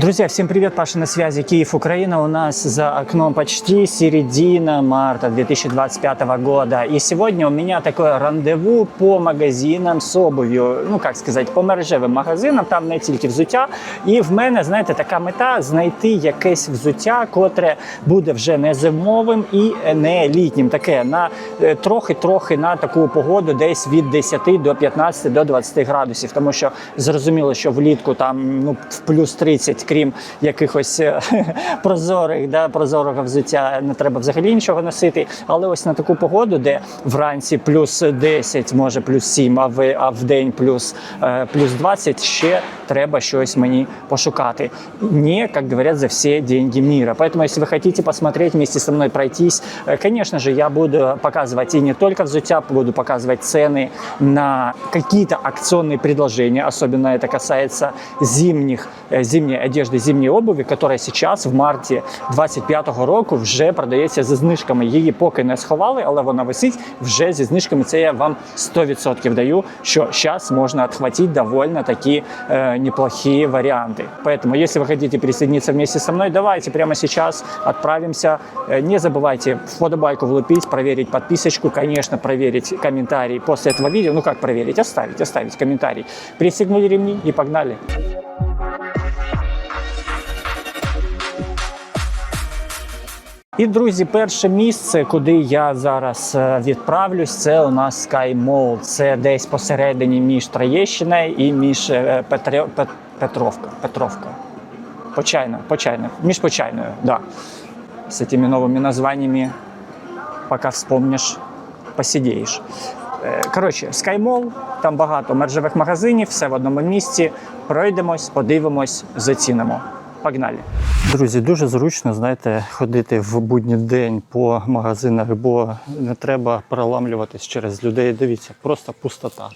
Друзья, всем привет, Паша на связи, Киев, Украина. У нас за окном почти середина марта 2025 года. И сегодня у меня такое рандеву по магазинам з обувью, ну як сказати, по мережевим магазинам, там не тільки взуття. І в мене, знаєте, така мета знайти якесь взуття, котре буде вже не зимовим і не літнім. Таке на е, трохи-трохи на таку погоду, десь від 10 до 15 до 20 градусів. Тому що зрозуміло, що влітку там ну в плюс 30, крім якихось е, прозорих, да, прозорого взуття, не треба взагалі нічого носити. Але ось на таку погоду, де вранці плюс 10, може плюс 7, а в, а в день плюс, е, плюс 20, ще треба щось мені пошукати. Не, як говорять, за всі деньги мира. Поэтому, если вы хотите посмотреть вместе со мной пройтись, э, конечно же, я буду показывать и не только взуття, буду показывать цены на какие-то акционные предложения, особенно это касается зимних, э, зимней одежды, зимней обуви, которая сейчас в марті 25-го року вже продається зі знижками. Її поки не сховали, але вона висить вже зі знижками. Це я вам 100% даю, що зараз можна отхватить довольно такі э, неплохие варианты. Поэтому, если вы хотите присоединиться вместе со мной, давайте прямо сейчас отправимся. Э, Не забывайте вподобайку влупить, проверить подписочку, конечно, проверить комментарий после этого видео. Ну как проверить? Оставить, оставить комментарий. Пристегнули ремни и погнали. І друзі, перше місце, куди я зараз е, відправлюсь, це у нас Sky Mall. Це десь посередині між Троєщиною і між е, Петре... Пет... Петровка. Петровка. Почайна, почайна. Між Почайною, да. З цими новими названнями, поки вспомниш, посидієш. Е, Коротше, Sky там багато мережевих магазинів, все в одному місці. Пройдемось, подивимось, зацінимо. Погнали! Друзі, дуже зручно, знаєте, ходити в будній день по магазинах, бо не треба проламлюватись через людей. Дивіться, просто пустота.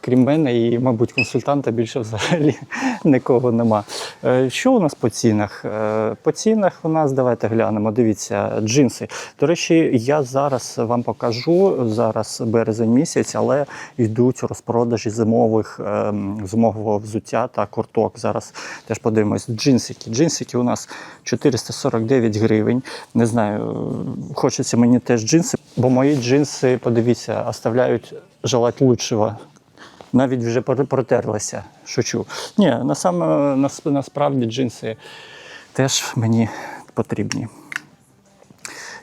Крім мене і, мабуть, консультанта більше взагалі нікого нема. Е, Що у нас по цінах? Е, По цінах у нас давайте глянемо. Дивіться, джинси. До речі, я зараз вам покажу зараз березень місяць, але йдуть розпродажі зимових ем, зимового взуття та курток. Зараз теж подивимось. Джинсики. Джинсики у нас 449 гривень. Не знаю, хочеться мені теж джинси, бо мої джинси, подивіться, оставляють желати лучшего навіть вже протерлися. Шучу. Ні, на саме, нас, насправді джинси теж мені потрібні.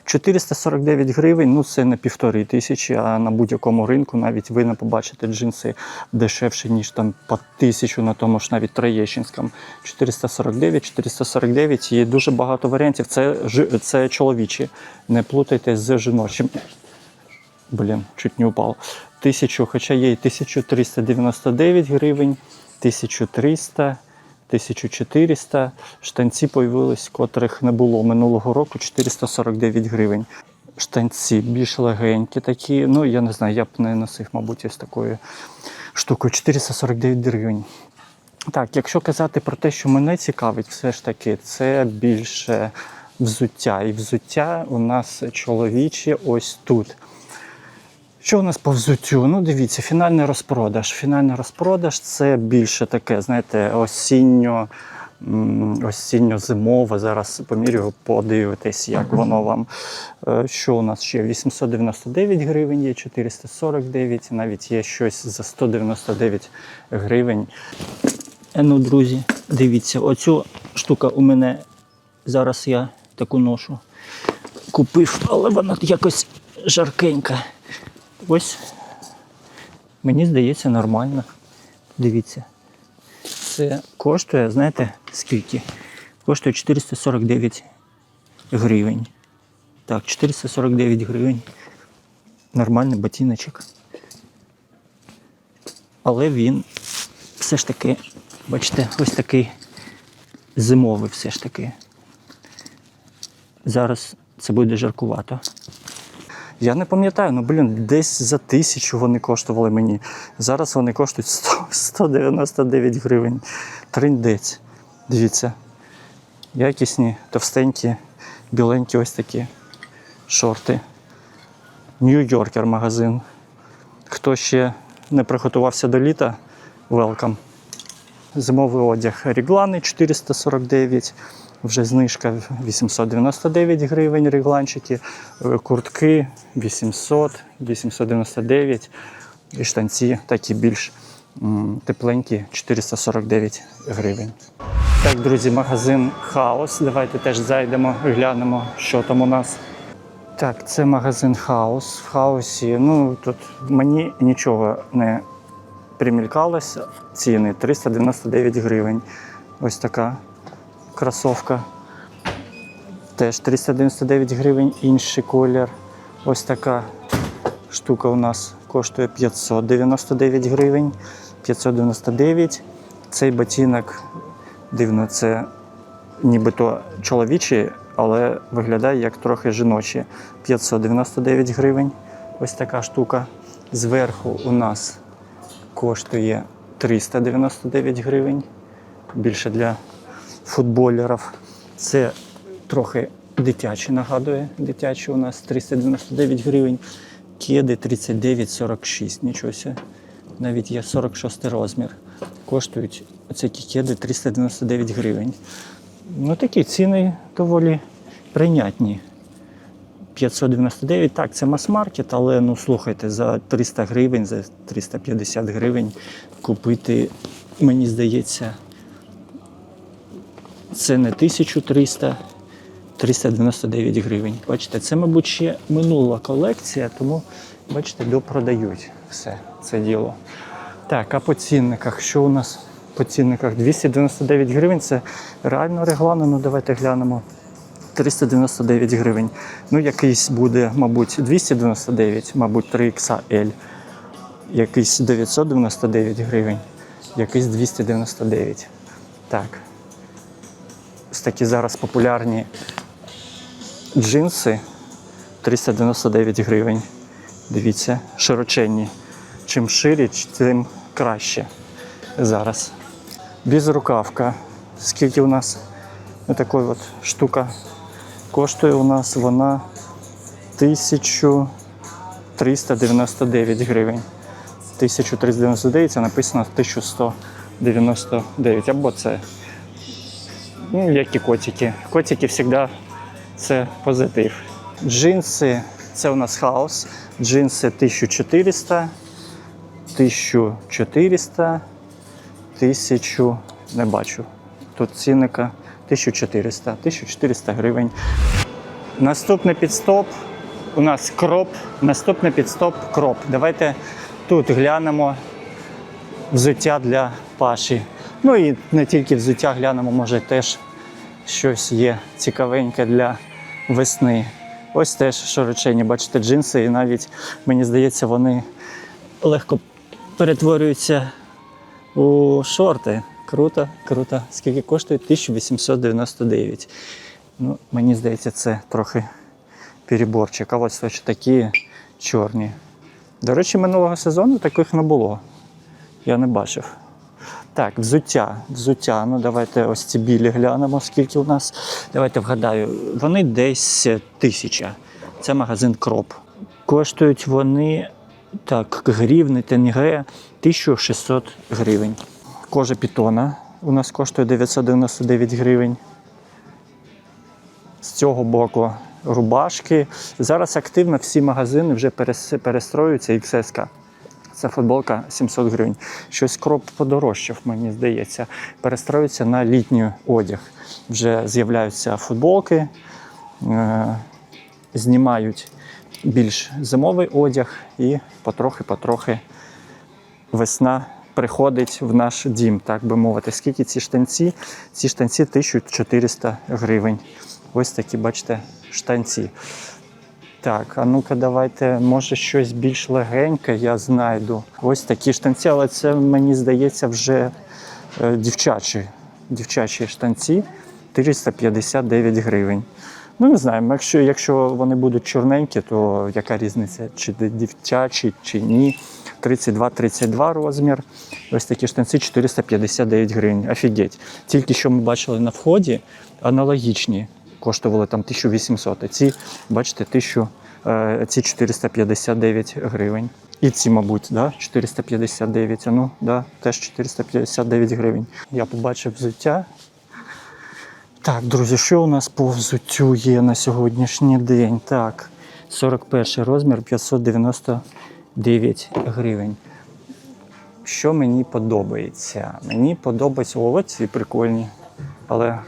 449 гривень, ну це не півтори тисячі, а на будь-якому ринку навіть ви не побачите джинси дешевше, ніж там по тисячу на тому ж навіть Троєщинському. 449, 449 і дуже багато варіантів. Це, це чоловічі. Не плутайте з жіночим. Блін, чуть не упав. Тисячу, хоча є і 1399 гривень, 1300, 1400. Штанці появились, котрих не було минулого року 449 гривень. Штанці більш легенькі такі. Ну, я не знаю, я б не носив, мабуть, ось такою штукою. 449 гривень. Так, якщо казати про те, що мене цікавить, все ж таки, це більше взуття. І взуття у нас чоловічі ось тут. Що у нас по взуттю? Ну, дивіться, фінальний розпродаж. Фінальний розпродаж це більше таке, знаєте, осінньо осінньо зимове зараз помірюю, подивитись, як воно вам. Е, Що у нас ще? 899 гривень є, 449, навіть є щось за 199 гривень. Е, Ну, друзі, дивіться, оцю штука у мене зараз я таку ношу. Купив, але вона якось жаркенька. Ось мені здається нормально. Дивіться. Це коштує, знаєте, скільки? Коштує 449 гривень. Так, 449 гривень. Нормальний ботиночок. Але він все ж таки, бачите, ось такий зимовий все ж таки. Зараз це буде жаркувато. Я не пам'ятаю, ну блін, десь за тисячу вони коштували мені. Зараз вони коштують 100, 199 гривень. Триндець. Дивіться. Якісні, товстенькі, біленькі ось такі шорти. Нью-Йоркер магазин. Хто ще не приготувався до літа, welcome. Зимовий одяг реглани 449, вже знижка 899 гривень регланчики, е, куртки 800, 899 і штанці такі більш тепленькі 449 гривень. Так, друзі, магазин Хаос. Давайте теж зайдемо, глянемо, що там у нас. Так, це магазин Хаус. В хаосі. Ну тут мені нічого не примількалося. Ціни 399 гривень. Ось така кросовка. Теж 399 гривень, інший колір. Ось така штука у нас коштує 599 гривень. 599. Цей ботинок дивно, це нібито чоловічий, але виглядає як трохи жіночий. 599 гривень. Ось така штука. Зверху у нас коштує 399 гривень. Більше для футболерів. Це трохи дитячий нагадує. Дитячий у нас 399 гривень. Кеди 39,46. Нічого. Навіть є 46 розмір. Коштують оці кеди 399 гривень. Ну такі ціни доволі прийнятні. 599, так, це мас-маркет, але ну слухайте, за 300 гривень, за 350 гривень купити, мені здається, це не 1300, 399 гривень. Бачите, це, мабуть, ще минула колекція, тому, бачите, допродають все це діло. Так, а по цінниках, що у нас по цінниках? 299 гривень це реально реглана, ну давайте глянемо. 399 гривень. Ну, якийсь буде, мабуть, 299, мабуть, 3XL. Якийсь 999 гривень, якийсь 299. Так. Ось такі зараз популярні джинси 399 гривень. Дивіться, широченні. Чим ширі, тим краще зараз. Безрукавка. Скільки у нас такої от штука коштує у нас вона 1399 гривень. 1399, а написано 1199. Або це. Ну, як і котики. Котики завжди це позитив. Джинси це у нас хаос. Джинси 1400, 1400, 1000, не бачу. Тут цінника 1400, 1400 гривень. Наступний підстоп у нас кроп. Наступний підстоп кроп. Давайте тут глянемо взуття для Паші. Ну і не тільки взуття глянемо, може теж щось є цікавеньке для весни. Ось теж широчені, бачите, джинси, і навіть мені здається, вони легко перетворюються у шорти. Круто, круто. Скільки коштує? 1899. Ну, мені здається, це трохи переборчик. А ось ось такі чорні. До речі, минулого сезону таких не було. Я не бачив. Так, взуття. Взуття. Ну, давайте ось ці білі глянемо, скільки у нас. Давайте вгадаю. Вони десь тисяча. Це магазин Кроп. Коштують вони так, грівни, тенге 1600 гривень. Кожа пітона у нас коштує 999 гривень. З цього боку рубашки. Зараз активно всі магазини вже перес- перестроюються XS. Це футболка 700 гривень. Щось кроп подорожчав, мені здається. Перестроюється на літній одяг. Вже з'являються футболки, е- знімають більш зимовий одяг і потрохи-потрохи весна приходить в наш дім, так би мовити. Скільки ці штанці? Ці штанці 1400 гривень. Ось такі, бачите, штанці. Так, а ну-ка, давайте, може, щось більш легеньке я знайду. Ось такі штанці, але це мені здається вже е, дівчачі. Дівчачі штанці 459 гривень. Ну, не знаю, якщо, якщо вони будуть чорненькі, то яка різниця, чи дівчачі, чи ні. 32-32 розмір. Ось такі штанці 459 гривень. Офігеть. Тільки що ми бачили на вході, аналогічні коштували там 1800. А ці, бачите, Е, ці 459 гривень. І ці, мабуть, да? 459. А ну, да, теж 459 гривень. Я побачив взуття. Так, друзі, що у нас по взуттю є на сьогоднішній день? Так, 41 розмір 599 гривень. Що мені подобається? Мені подобаються о, ці прикольні, але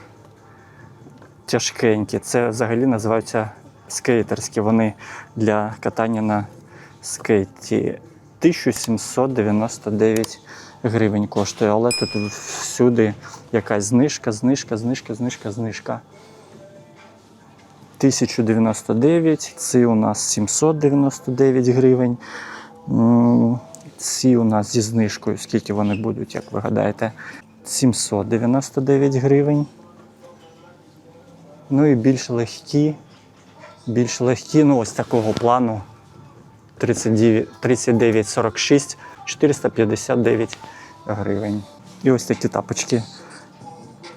тяжкенькі. Це взагалі називаються скейтерські. Вони для катання на скейті. 1799 гривень коштує, але тут всюди якась знижка, знижка, знижка, знижка, знижка. 1099, ці у нас 799 гривень. Ці у нас зі знижкою, скільки вони будуть, як ви гадаєте, 799 гривень. Ну і більш легкі, більш легкі, ну ось такого плану 39,46, 459 гривень. І ось такі тапочки.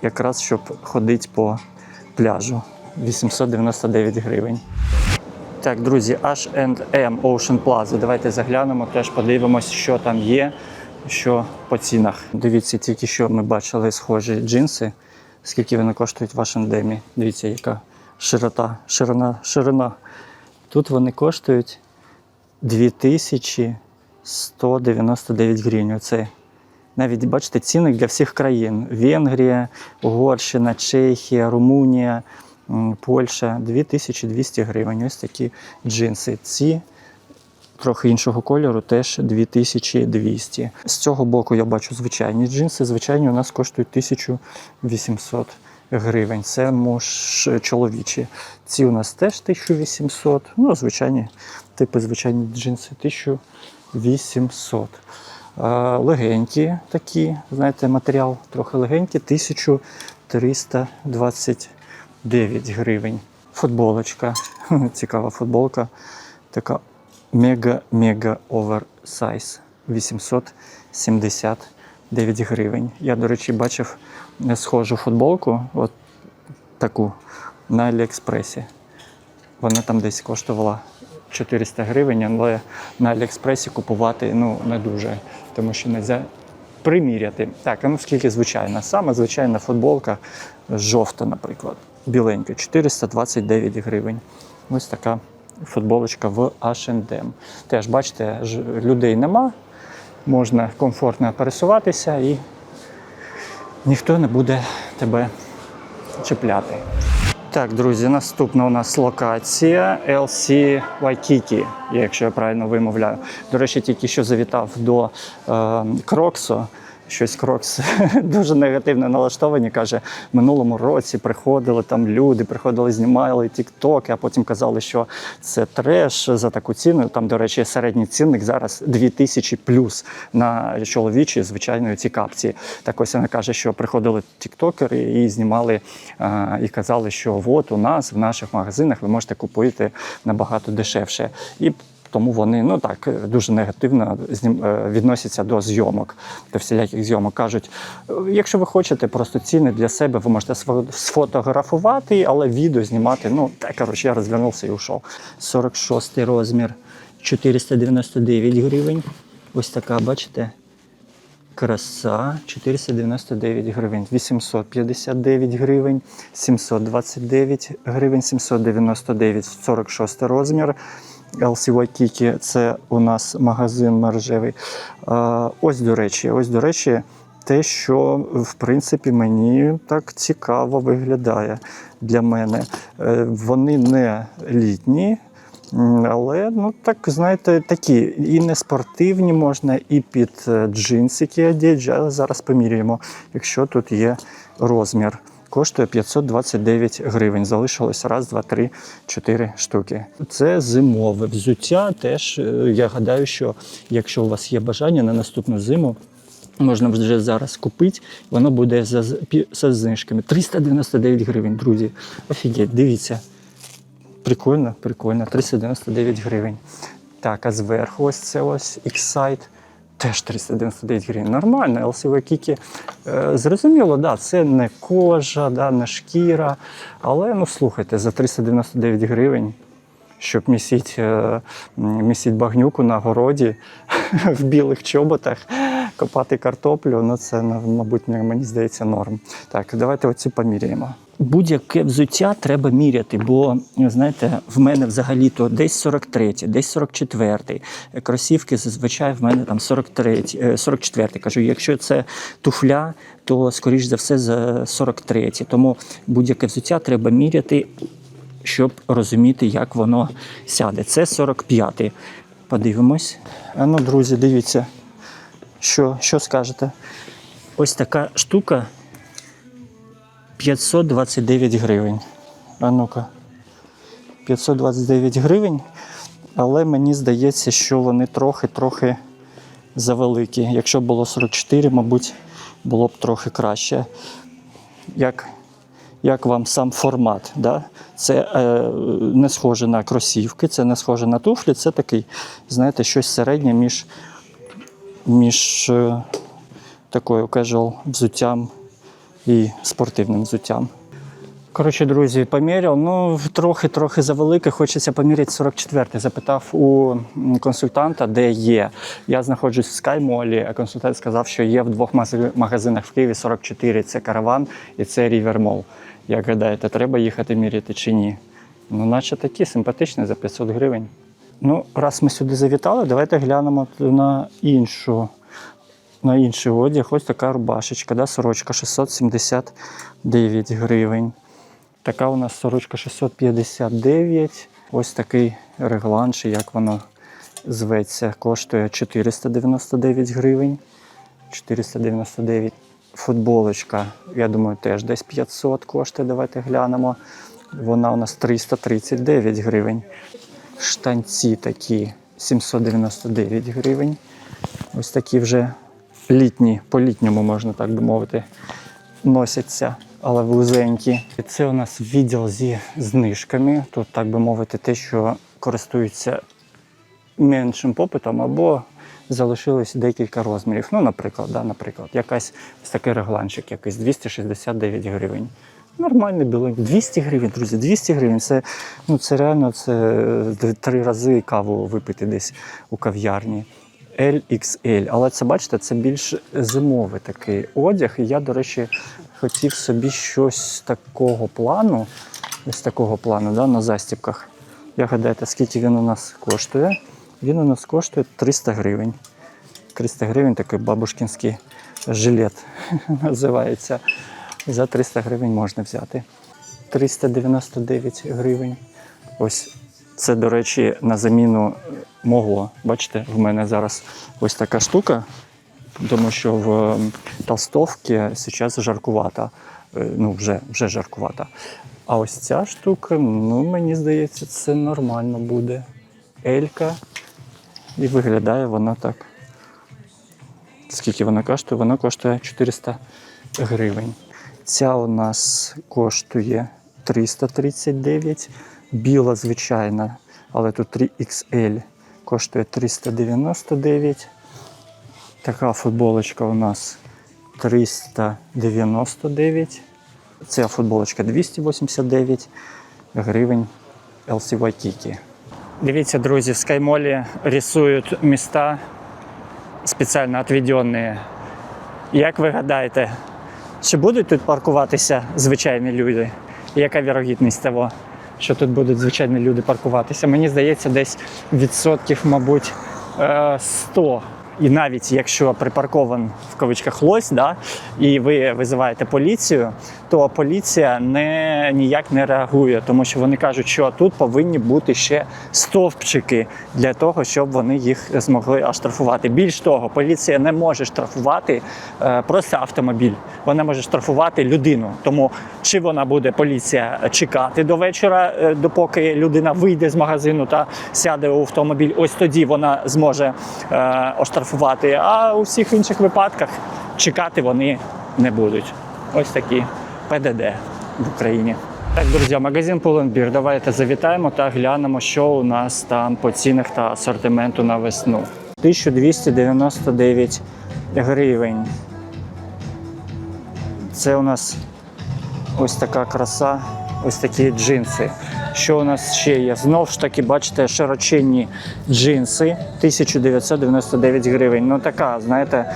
Якраз щоб ходити по пляжу. 899 гривень. Так, друзі, H&M Ocean Plaza. Давайте заглянемо, теж подивимось, що там є, що по цінах. Дивіться, тільки що ми бачили схожі джинси. Скільки вони коштують в H&M. Дивіться, яка широта, ширина, ширина. Тут вони коштують 2199 гривень. Оце навіть бачите цінник для всіх країн: Венгрія, Угорщина, Чехія, Румунія, Польща 2200 гривень. Ось такі джинси. Ці трохи іншого кольору, теж 2200. З цього боку я бачу звичайні джинси. Звичайні у нас коштують 1800 гривень. Це муж чоловічі. Ці у нас теж 1800. Ну, звичайні, типи звичайні джинси 1800. Легенькі такі, знаєте, матеріал трохи легенький, 1329 гривень. Футболочка, цікава футболка, така мега-мега оверсайз. 879 гривень. Я, до речі, бачив е, схожу футболку, от таку на Аліекспресі. Вона там десь коштувала 400 гривень, але на Аліекспресі купувати ну, не дуже, тому що не можна приміряти. Так, ну скільки звичайна? Саме звичайна футболка жовта, наприклад, біленька, 429 гривень. Ось така футболочка в H&M. Теж бачите, людей нема, можна комфортно пересуватися і ніхто не буде тебе чіпляти. Так, друзі, наступна у нас локація LC Waikiki, якщо я правильно вимовляю. До речі, тільки що завітав до е, Кроксу. Щось Крокс дуже негативно налаштовані. Каже, минулому році приходили там люди, приходили, знімали тіктоки, а потім казали, що це треш за таку ціну. Там, до речі, середній цінник зараз 2000 плюс на чоловічі, звичайної ці капці. Так ось вона каже, що приходили тіктокери і знімали і казали, що от у нас в наших магазинах ви можете купити набагато дешевше. І тому вони ну так дуже негативно е, відносяться до зйомок, до всіляких зйомок. кажуть, «Е, якщо ви хочете просто ціни для себе, ви можете сфотографувати, але відео знімати. Ну так коротше, я розвернувся і йшов. 46 розмір, 499 гривень. Ось така, бачите. Краса 499 гривень, 859 гривень, 729 гривень, 799, 46 розмір. LC Waikiki – це у нас магазин мережевий. Ось, до речі, ось, до речі, те, що в принципі мені так цікаво виглядає для мене. Е, Вони не літні, Але ну так знаєте, такі і не спортивні можна, і під е, джинсики одягти. Зараз поміряємо, якщо тут є розмір. Коштує 529 гривень. Залишилось раз, два, три, чотири штуки. Це зимове взуття. Теж е, я гадаю, що якщо у вас є бажання на наступну зиму. Можна вже зараз купити, воно буде за, знижками. 399 гривень, друзі. Офігеть, дивіться. Прикольно, прикольно. 399 гривень. Так, а зверху ось це ось X-Site. Теж 399 гривень. Нормально, LCV Кікі. Е, зрозуміло, да, це не кожа, да, не шкіра. Але ну слухайте, за 399 гривень щоб місіть, е, місіть багнюку на городі в білих чоботах, копати картоплю. Ну це мабуть мені здається норм. Так, давайте оці поміряємо. Будь-яке взуття треба міряти, бо знаєте, в мене взагалі-то десь 43, десь 44. Кросівки зазвичай в мене там 43, е, 44. Кажу, якщо це туфля, то скоріш за все за 43. Тому будь-яке взуття треба міряти, щоб розуміти, як воно сяде. Це 45. Подивимось. А ну, друзі, дивіться, що, що скажете? Ось така штука 529 гривень. А ну-ка. 529 гривень. Але мені здається, що вони трохи-трохи завеликі. Якщо було 44, мабуть, було б трохи краще. Як, як вам сам формат? Да? Це е, не схоже на кросівки, це не схоже на туфлі, це такий, знаєте, щось середнє між, між е, такою casual взуттям і спортивним взуттям. Коротше, друзі, поміряв. Ну, трохи-трохи завелике. Хочеться поміряти 44-й. Запитав у консультанта, де є. Я знаходжусь в SkyMall, а консультант сказав, що є в двох магазинах в Києві 44. Це караван і це Mall. Як гадаєте, треба їхати міряти чи ні? Ну, наче такі симпатичні за 500 гривень. Ну, раз ми сюди завітали, давайте глянемо на іншу на інший одяг. Ось така рубашечка, да, сорочка 679 гривень. Така у нас сорочка 659. Ось такий реглан, чи як воно зветься, коштує 499 гривень. 499. Футболочка, я думаю, теж десь 500 коштує. Давайте глянемо. Вона у нас 339 гривень. Штанці такі 799 гривень. Ось такі вже літні, по-літньому можна так би мовити, носяться, але вузенькі. І це у нас відділ зі знижками. Тут, так би мовити, те, що користуються меншим попитом, або залишилось декілька розмірів. Ну, наприклад, да, наприклад, якась ось такий регланчик, якийсь 269 гривень. Нормальний білий. 200 гривень, друзі, 200 гривень. Це, ну, це реально це е, три рази каву випити десь у кав'ярні. LXL. Але це, бачите, це більш зимовий такий одяг. І я, до речі, хотів собі щось такого плану, ось такого плану, да, на застібках. Я гадаєте, скільки він у нас коштує? Він у нас коштує 300 гривень. 300 гривень такий бабушкінський жилет називається. За 300 гривень можна взяти. 399 гривень. Ось це, до речі, на заміну мого. Бачите, в мене зараз ось така штука, тому що в толстовці зараз жаркувата. Е, Ну, вже, вже жаркувата. А ось ця штука, ну, мені здається, це нормально буде. Елька. І виглядає вона так. Скільки вона коштує? Вона коштує 400 гривень. Ця у нас коштує 339. Біла, звичайна, але тут 3XL коштує 399. Така футболочка у нас 399. Ця футболочка 289 гривень LC Waikiki. Дивіться, друзі, в Скаймолі рисують міста спеціально відведені. Як ви гадаєте, чи будуть тут паркуватися звичайні люди? Яка вірогідність того, що тут будуть звичайні люди паркуватися? Мені здається, десь відсотків, мабуть, е, 100. І навіть якщо припаркован в кавичках лось, да, і ви визиваєте поліцію, то поліція не, ніяк не реагує, тому що вони кажуть, що тут повинні бути ще стовпчики для того, щоб вони їх змогли оштрафувати. Більш того, поліція не може штрафувати е, просто автомобіль, вона може штрафувати людину. Тому чи вона буде поліція чекати до вечора, е, допоки людина вийде з магазину та сяде у автомобіль, ось тоді вона зможе е, оштрафувати. А у всіх інших випадках чекати вони не будуть. Ось такі ПДД в Україні. Так, друзі, магазин Pull&Bear. Давайте завітаємо та глянемо, що у нас там по цінах та асортименту на весну. 1299 гривень. Це у нас ось така краса ось такі джинси. Що у нас ще є? Знову ж таки, бачите, широченні джинси 1999 гривень. Ну така, знаєте,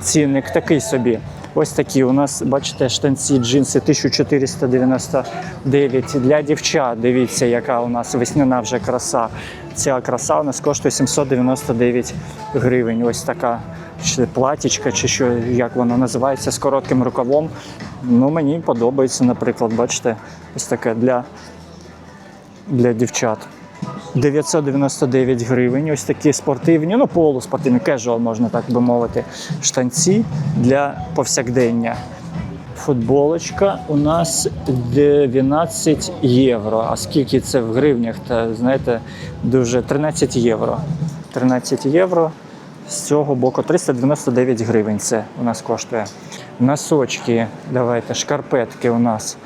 цінник такий собі. Ось такі у нас, бачите, штанці джинси 1499 для дівчат. Дивіться, яка у нас весняна вже краса. Ця краса у нас коштує 799 гривень. Ось така чи платічка, чи що, як воно називається, з коротким рукавом. Ну, мені подобається, наприклад, бачите, ось таке для, для дівчат. 999 гривень. Ось такі спортивні, ну полуспортивні, кежуал, можна так би мовити, штанці для повсякдення. Футболочка у нас 12 євро. А скільки це в гривнях? Та знаєте, дуже 13 євро. 13 євро. З цього боку 399 гривень. Це у нас коштує. Носочки, давайте, шкарпетки у нас.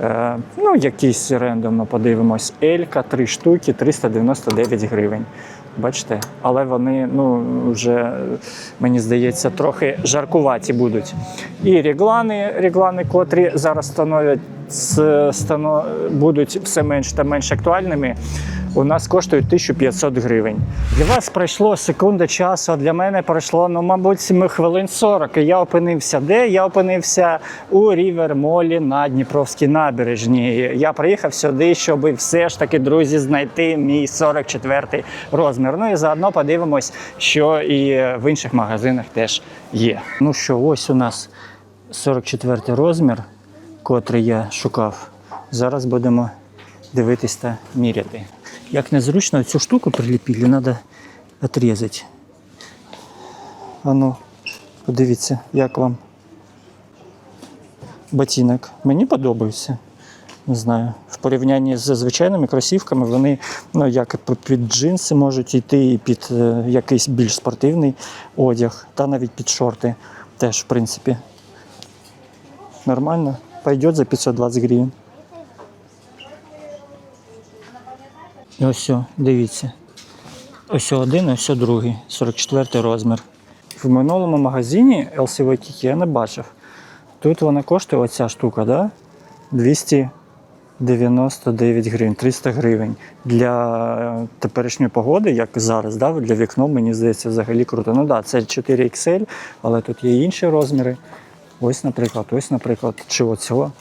Е, ну, якісь рендомно подивимось. Елька, 3 штуки, 399 гривень. Бачите? Але вони ну, вже, мені здається, трохи жаркуваті будуть. І реглани, реглани, котрі зараз становлять, будуть все менш та менш актуальними, у нас коштують 1500 гривень. Для вас пройшло секунда часу, а для мене пройшло, ну, мабуть, хвилин 40. І я опинився де? Я опинився у Рівер Молі на Дніпровській набережні. Я приїхав сюди, щоб все ж таки, друзі, знайти мій 44-й розмір. Ну і заодно подивимось, що і в інших магазинах теж є. Ну що, ось у нас 44-й розмір, котрий я шукав. Зараз будемо дивитись та міряти. Як незручно цю штуку приліпили, треба відрізати. Ану, подивіться, як вам ботинок. Мені подобається. Не знаю. В порівнянні з звичайними кросівками вони ну, як під джинси можуть йти, і під е, якийсь більш спортивний одяг, та навіть під шорти. Теж, в принципі. Нормально. Пойдет за 520 гривень. Ось, о, дивіться. Ось один, ось другий, 44 розмір. В минулому магазині LCV я не бачив. Тут вона коштує оця штука, да? 299 гривень, 300 гривень. Для е, теперішньої погоди, як зараз, да? для вікно, мені здається, взагалі круто. Ну так, да, це 4XL, але тут є інші розміри. Ось, наприклад, ось, наприклад, чи оцього.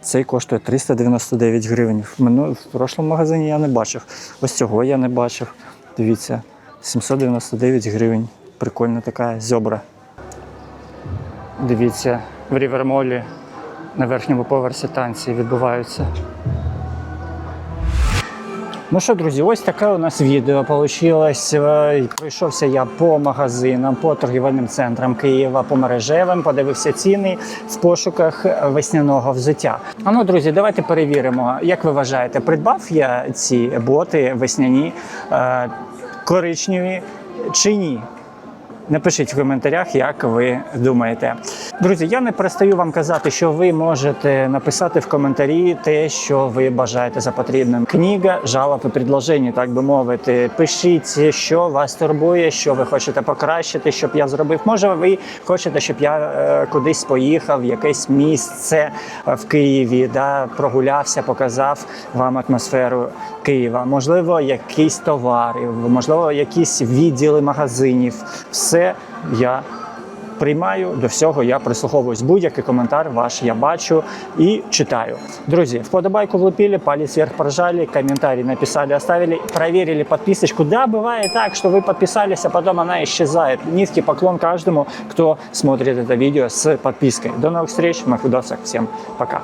Цей коштує 399 гривень. В, мину... в прошлому магазині я не бачив. Ось цього я не бачив. Дивіться, 799 гривень. Прикольна така зьобра. Дивіться, в Рівермолі на верхньому поверсі танці відбуваються. Ну що, друзі, ось таке у нас відео вийшло. Пройшовся я по магазинам, по торгівельним центрам Києва, по мережевим, подивився ціни в пошуках весняного взуття. А ну, друзі, давайте перевіримо, як ви вважаєте, придбав я ці боти весняні е, коричневі чи ні? Напишіть в коментарях, як ви думаєте. Друзі, я не перестаю вам казати, що ви можете написати в коментарі те, що ви бажаєте за потрібним. Книга, жалоб і предложень, так би мовити. Пишіть, що вас турбує, що ви хочете покращити, щоб я зробив. Може, ви хочете, щоб я е, кудись поїхав, в якесь місце е, в Києві, да, прогулявся, показав вам атмосферу Києва. Можливо, якийсь товар, можливо, якісь відділи магазинів Все я приймаю до всього. Я прислуховуюсь. Будь-який коментар ваш я бачу і читаю. Друзі, вподобайку влепили, палец вверх прожали, комментарий написали, оставили, проверили подписочку. Да, бывает так, что вы подписались, а потом она исчезает. Низкий поклон каждому, кто смотрит это видео с подпиской. До новых встреч, моих видосах. Всем пока.